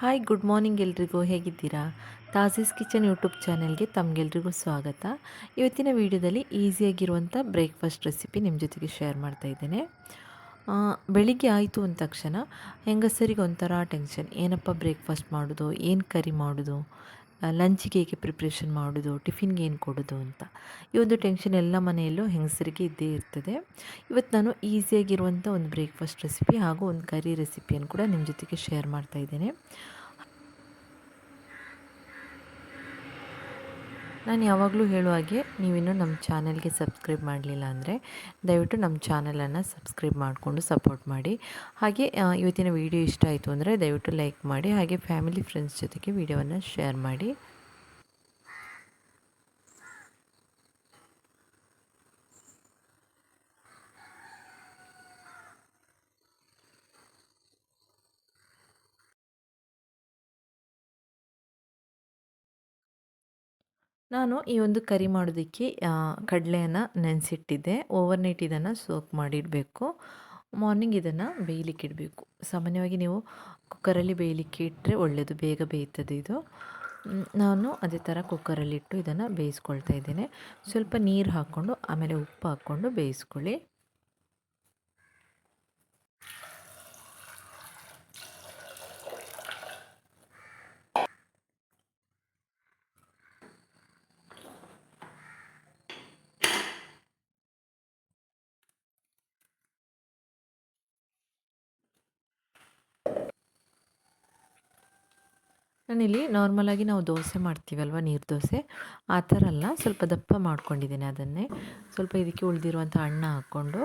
Hi good morning ಎಲ್ರಿಗೂ. ಹೇಗಿದ್ದೀರಾ? ತಾಜೀಸ್ kitchen YouTube ಚಾನೆಲ್ಗೆ ತಮಗೆಲ್ರಿಗೂ ಸ್ವಾಗತ. ಇವತ್ತಿನ ವಿಡಿಯೋದಲ್ಲಿ ಈಸಿಯಾಗಿರುವಂಥ ಬ್ರೇಕ್ಫಾಸ್ಟ್ ರೆಸಿಪಿ ನಿಮ್ಮ ಜೊತೆಗೆ ಶೇರ್ ಮಾಡ್ತಾ ಇದ್ದೇನೆ. ಬೆಳಿಗ್ಗೆ ಆಯಿತು ಅಂದ ತಕ್ಷಣ ಹೆಂಗಸರಿಗೆ ಒಂಥರ ಟೆನ್ಷನ್. ಏನಪ್ಪ ಬ್ರೇಕ್ಫಾಸ್ಟ್ ಮಾಡೋದು? ಏನು ಕರಿ ಮಾಡೋದು? ಲಂಚಿಗೆ ಹೇಗೆ ಪ್ರಿಪ್ರೇಷನ್ ಮಾಡೋದು, ಟಿಫಿನ್ಗೆ ಏನು ಕೊಡೋದು ಅಂತ. ಈ ಒಂದು ಟೆನ್ಷನ್ ಎಲ್ಲ ಮನೆಯಲ್ಲೂ ಹೆಂಗಸರಿಗೆ ಇದ್ದೇ ಇರ್ತದೆ. ಇವತ್ತು ನಾನು ಈಸಿಯಾಗಿರುವಂಥ ಒಂದು ಬ್ರೇಕ್ಫಾಸ್ಟ್ ರೆಸಿಪಿ ಹಾಗೂ ಒಂದು ಕರಿ ರೆಸಿಪಿಯನ್ನು ಕೂಡ ನಿಮ್ಮ ಜೊತೆಗೆ ಶೇರ್ ಮಾಡ್ತಾ ನಾನು ಯಾವಾಗಲೂ ಹೇಳುವ ಹಾಗೆ ನೀವಿನ್ನೂ ನಮ್ಮ ಚಾನೆಲ್ಗೆ ಸಬ್ಸ್ಕ್ರೈಬ್ ಮಾಡಲಿಲ್ಲ ಅಂದರೆ ದಯವಿಟ್ಟು ನಮ್ಮ ಚಾನಲನ್ನು ಸಬ್ಸ್ಕ್ರೈಬ್ ಮಾಡಿಕೊಂಡು ಸಪೋರ್ಟ್ ಮಾಡಿ. ಹಾಗೆ ಇವತ್ತಿನ ವಿಡಿಯೋ ಇಷ್ಟ ಆಯಿತು ಅಂದರೆ ದಯವಿಟ್ಟು ಲೈಕ್ ಮಾಡಿ ಹಾಗೆ ಫ್ಯಾಮಿಲಿ ಫ್ರೆಂಡ್ಸ್ ಜೊತೆಗೆ ವೀಡಿಯೋವನ್ನು ಶೇರ್ ಮಾಡಿ. ನಾನು ಈ ಒಂದು ಕರಿ ಮಾಡೋದಕ್ಕೆ ಕಡಲೆಯನ್ನು ನೆನೆಸಿಟ್ಟಿದ್ದೆ. ಓವರ್ನೈಟ್ ಇದನ್ನು ಸೋಕ್ ಮಾಡಿಡಬೇಕು. ಮಾರ್ನಿಂಗ್ ಇದನ್ನು ಬೇಯಲಿಕ್ಕೆ ಇಡಬೇಕು. ಸಾಮಾನ್ಯವಾಗಿ ನೀವು ಕುಕ್ಕರಲ್ಲಿ ಬೇಯಲಿಕ್ಕೆ ಇಟ್ಟರೆ ಒಳ್ಳೆಯದು ಬೇಗ ಬೇಯ್ತದೆ ಇದು. ನಾನು ಅದೇ ಥರ ಕುಕ್ಕರಲ್ಲಿಟ್ಟು ಇದನ್ನು ಬೇಯಿಸ್ಕೊಳ್ತಾ ಇದ್ದೇನೆ. ಸ್ವಲ್ಪ ನೀರು ಹಾಕ್ಕೊಂಡು ಆಮೇಲೆ ಉಪ್ಪು ಹಾಕ್ಕೊಂಡು ಬೇಯಿಸ್ಕೊಳ್ಳಿ. ನಾನಿಲ್ಲಿ ನಾರ್ಮಲಾಗಿ ನಾವು ದೋಸೆ ಮಾಡ್ತೀವಲ್ವ, ನೀರು ದೋಸೆ? ಆ ಥರ ಅಲ್ಲ, ಸ್ವಲ್ಪ ದಪ್ಪ ಮಾಡ್ಕೊಂಡಿದ್ದೀನಿ ಅದನ್ನೇ. ಸ್ವಲ್ಪ ಇದಕ್ಕೆ ಉಳಿದಿರುವಂಥ ಅಣ್ಣ ಹಾಕ್ಕೊಂಡು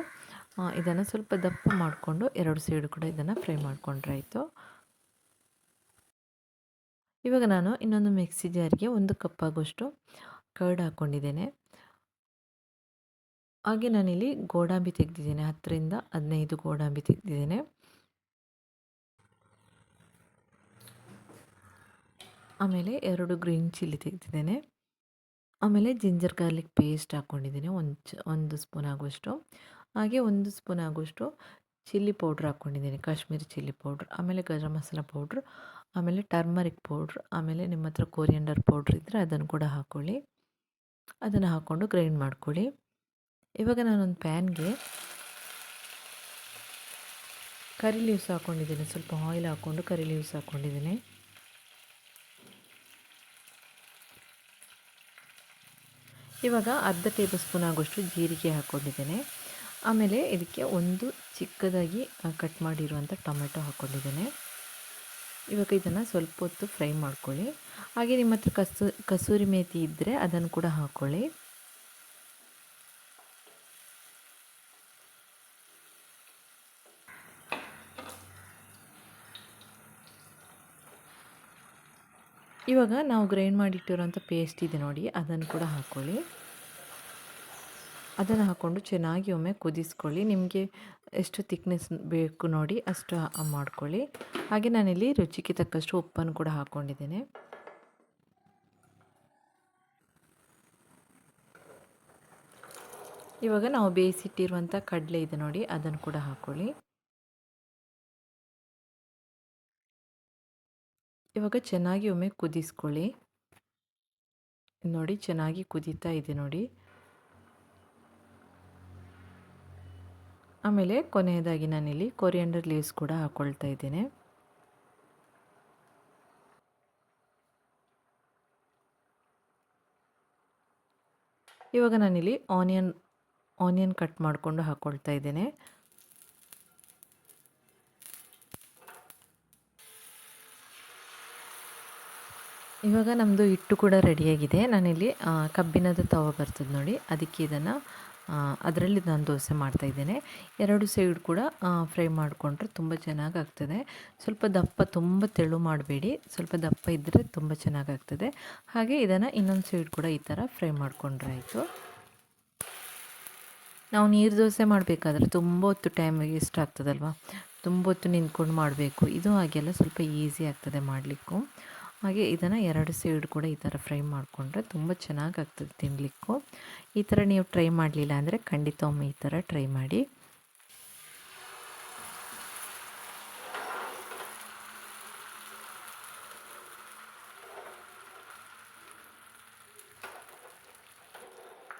ಇದನ್ನು ಸ್ವಲ್ಪ ದಪ್ಪ ಮಾಡಿಕೊಂಡು ಎರಡು ಸೈಡು ಕೂಡ ಇದನ್ನು ಫ್ರೈ ಮಾಡ್ಕೊಂಡ್ರೆ ಆಯಿತು. ಇವಾಗ ನಾನು ಇನ್ನೊಂದು ಮಿಕ್ಸಿ ಜಾರಿಗೆ ಒಂದು ಕಪ್ ಆಗೋಷ್ಟು ಕರ್ಡ್ ಹಾಕ್ಕೊಂಡಿದ್ದೇನೆ ಹಾಗೆ ನಾನಿಲ್ಲಿ ಗೋಡಂಬಿ ತೆಗೆದಿದ್ದೇನೆ, ಹತ್ತರಿಂದ ಹದಿನೈದು ಗೋಡಂಬಿ ತೆಗೆದಿದ್ದೇನೆ. ಆಮೇಲೆ ಎರಡು ಗ್ರೀನ್ ಚಿಲ್ಲಿ ತೆಗೆದಿದ್ದೇನೆ. ಆಮೇಲೆ ಜಿಂಜರ್ ಗಾರ್ಲಿಕ್ ಪೇಸ್ಟ್ ಹಾಕ್ಕೊಂಡಿದ್ದೀನಿ ಒಂದು ಒಂದು ಸ್ಪೂನ್ ಆಗುವಷ್ಟು. ಹಾಗೆ ಒಂದು ಸ್ಪೂನ್ ಆಗುವಷ್ಟು ಚಿಲ್ಲಿ ಪೌಡ್ರ್ ಹಾಕ್ಕೊಂಡಿದ್ದೀನಿ, ಕಾಶ್ಮೀರಿ ಚಿಲ್ಲಿ ಪೌಡ್ರ್, ಆಮೇಲೆ ಗರಂ ಮಸಾಲ ಪೌಡ್ರ್, ಆಮೇಲೆ ಟರ್ಮರಿಕ್ ಪೌಡ್ರ್, ಆಮೇಲೆ ನಿಮ್ಮ ಹತ್ರ ಕೊರಿಯಂಡರ್ ಪೌಡ್ರ್ ಇದ್ದರೆ ಅದನ್ನು ಕೂಡ ಹಾಕ್ಕೊಳ್ಳಿ ಅದನ್ನು ಹಾಕ್ಕೊಂಡು ಗ್ರೈಂಡ್ ಮಾಡ್ಕೊಳ್ಳಿ. ಇವಾಗ ನಾನೊಂದು ಪ್ಯಾನ್ಗೆ ಕರಿ ಲೀವ್ಸ್ ಹಾಕ್ಕೊಂಡಿದ್ದೀನಿ, ಸ್ವಲ್ಪ ಆಯಿಲ್ ಹಾಕ್ಕೊಂಡು ಕರಿ ಲೀವ್ಸ್ ಹಾಕ್ಕೊಂಡಿದ್ದೀನಿ. ಇವಾಗ ಅರ್ಧ ಟೇಬಲ್ ಸ್ಪೂನ್ ಆಗೋಷ್ಟು ಜೀರಿಗೆ ಹಾಕ್ಕೊಂಡಿದ್ದೇನೆ. ಆಮೇಲೆ ಇದಕ್ಕೆ ಒಂದು ಚಿಕ್ಕದಾಗಿ ಕಟ್ ಮಾಡಿರುವಂಥ ಟೊಮೆಟೊ ಹಾಕ್ಕೊಂಡಿದ್ದೇನೆ. ಇವಾಗ ಇದನ್ನು ಸ್ವಲ್ಪ ಹೊತ್ತು ಫ್ರೈ ಮಾಡ್ಕೊಳ್ಳಿ. ಹಾಗೆ ನಿಮ್ಮ ಹತ್ರ ಕಸೂ, ಕಸೂರಿ ಮೇಥಿ ಇದ್ದರೆ ಅದನ್ನು ಕೂಡ ಹಾಕ್ಕೊಳ್ಳಿ. ಇವಾಗ ನಾವು ಗ್ರೈಂಡ್ ಮಾಡಿಟ್ಟಿರೋಂಥ ಪೇಸ್ಟ್ ಇದೆ ನೋಡಿ, ಅದನ್ನು ಕೂಡ ಹಾಕ್ಕೊಳ್ಳಿ ಅದನ್ನು ಹಾಕ್ಕೊಂಡು ಚೆನ್ನಾಗಿ ಒಮ್ಮೆ ಕುದಿಸ್ಕೊಳ್ಳಿ. ನಿಮಗೆ ಎಷ್ಟು ತಿಕ್ನೆಸ್ ಬೇಕು ನೋಡಿ ಅಷ್ಟು ಮಾಡ್ಕೊಳ್ಳಿ. ಹಾಗೆ ನಾನಿಲ್ಲಿ ರುಚಿಗೆ ತಕ್ಕಷ್ಟು ಉಪ್ಪನ್ನು ಕೂಡ ಹಾಕ್ಕೊಂಡಿದ್ದೇನೆ. ಇವಾಗ ನಾವು ಬೇಯಿಸಿಟ್ಟಿರುವಂಥ ಕಡಲೆ ಇದೆ ನೋಡಿ, ಅದನ್ನು ಕೂಡ ಹಾಕ್ಕೊಳ್ಳಿ ಇವಾಗ ಚೆನ್ನಾಗಿ ಒಮ್ಮೆ ಕುದಿಸ್ಕೊಳ್ಳಿ. ನೋಡಿ, ಚೆನ್ನಾಗಿ ಕುದೀತಾ ಇದೆ ನೋಡಿ. ಆಮೇಲೆ ಕೊನೆಯದಾಗಿ ನಾನಿಲ್ಲಿ ಕೊರಿಯಂಡರ್ ಲೀವ್ಸ್ ಕೂಡ ಹಾಕ್ಕೊಳ್ತಾ ಇದ್ದೇನೆ. ಇವಾಗ ನಾನಿಲ್ಲಿ ಆನಿಯನ್ ಆನಿಯನ್ ಕಟ್ ಮಾಡಿಕೊಂಡು ಹಾಕ್ಕೊಳ್ತಾ ಇದ್ದೇನೆ. ಇವಾಗ ನಮ್ಮದು ಹಿಟ್ಟು ಕೂಡ ರೆಡಿಯಾಗಿದೆ. ನಾನಿಲ್ಲಿ ಆ, ಕಬ್ಬಿಣದ ತವ ಬರ್ತದೆ ನೋಡಿ. ಅದಕ್ಕೆ ಇದನ್ನು ಅದರಲ್ಲಿ ನಾನು ದೋಸೆ ಮಾಡ್ತಾಯಿದ್ದೇನೆ ಎರಡು ಸೈಡ್ ಕೂಡ ಫ್ರೈ ಮಾಡಿಕೊಂಡ್ರೆ ತುಂಬ ಚೆನ್ನಾಗಿ ಆಗ್ತದೆ ಸ್ವಲ್ಪ ದಪ್ಪ ತುಂಬ ತೆಳು ಮಾಡಬೇಡಿ. ಸ್ವಲ್ಪ ದಪ್ಪ ಇದ್ದರೆ ತುಂಬ ಚೆನ್ನಾಗಾಗ್ತದೆ. ಹಾಗೆ ಇದನ್ನು ಇನ್ನೊಂದು ಸೈಡ್ ಕೂಡ ಈ ಥರ ಫ್ರೈ ಮಾಡಿಕೊಂಡ್ರೆ ಆಯಿತು. ನಾವು ನೀರು ದೋಸೆ ಮಾಡಬೇಕಾದ್ರೆ ತುಂಬ ಹೊತ್ತು ಟೈಮ್ ವೇಸ್ಟ್ ಆಗ್ತದಲ್ವ? ತುಂಬ ಹೊತ್ತು ನಿಂತ್ಕೊಂಡು ಮಾಡಬೇಕು. ಇದು ಹಾಗೆಲ್ಲ ಸ್ವಲ್ಪ ಈಸಿ ಆಗ್ತದೆ ಮಾಡಲಿಕ್ಕೂ. ಹಾಗೆ ಇದನ್ನು ಎರಡು ಸೈಡ್ ಕೂಡ ಈ ಥರ ಫ್ರೈ ಮಾಡಿಕೊಂಡ್ರೆ ತುಂಬ ಚೆನ್ನಾಗಾಗ್ತದೆ ತಿನ್ನಲಿಕ್ಕೂ ಈ ಥರ ನೀವು ಟ್ರೈ ಮಾಡಲಿಲ್ಲ ಅಂದರೆ ಖಂಡಿತ ಒಮ್ಮೆ ಈ ಥರ ಟ್ರೈ ಮಾಡಿ.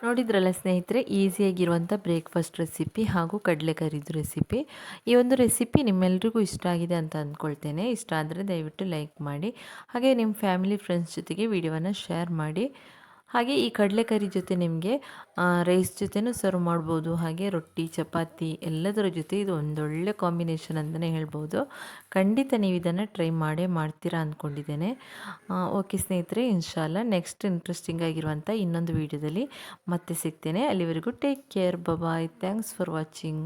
ನೋಡಿದ್ರಲ್ಲ ಸ್ನೇಹಿತರೆ, ಈಸಿಯಾಗಿರುವಂಥ ಬ್ರೇಕ್ಫಾಸ್ಟ್ ರೆಸಿಪಿ ಹಾಗೂ ಕಡಲೆಕರಿದು ರೆಸಿಪಿ ಈ ಒಂದು ರೆಸಿಪಿ ನಿಮ್ಮೆಲ್ರಿಗೂ ಇಷ್ಟ ಆಗಿದೆ ಅಂತ ಅಂದ್ಕೊಳ್ತೇನೆ. ಇಷ್ಟ ಆದರೆ ದಯವಿಟ್ಟು ಲೈಕ್ ಮಾಡಿ. ಹಾಗೆ ನಿಮ್ಮ ಫ್ಯಾಮಿಲಿ ಫ್ರೆಂಡ್ಸ್ ಜೊತೆಗೆ ವಿಡಿಯೋವನ್ನು ಶೇರ್ ಮಾಡಿ. ಹಾಗೆ ಈ ಕಡಲೆಕರಿ ಜೊತೆ ನಿಮಗೆ ರೈಸ್ ಜೊತೆನೂ ಸರ್ವ್ ಮಾಡ್ಬೋದು, ಹಾಗೆ ರೊಟ್ಟಿ, ಚಪಾತಿ ಎಲ್ಲದರ ಜೊತೆ ಇದು ಒಂದೊಳ್ಳೆ ಕಾಂಬಿನೇಷನ್ ಅಂತಲೇ ಹೇಳ್ಬೋದು. ಖಂಡಿತ ನೀವು ಇದನ್ನು ಟ್ರೈ ಮಾಡೇ ಮಾಡ್ತೀರಾ ಅಂದ್ಕೊಂಡಿದ್ದೇನೆ ಓಕೆ ಸ್ನೇಹಿತರೆ, ಇನ್ಶಾಲ್ಲ ನೆಕ್ಸ್ಟ್ ಇಂಟ್ರೆಸ್ಟಿಂಗ್ ಆಗಿರುವಂಥ ಇನ್ನೊಂದು ವೀಡಿಯೋದಲ್ಲಿ ಮತ್ತೆ ಸಿಗ್ತೇನೆ. ಅಲ್ಲಿವರೆಗೂ take care bye bye thanks for watching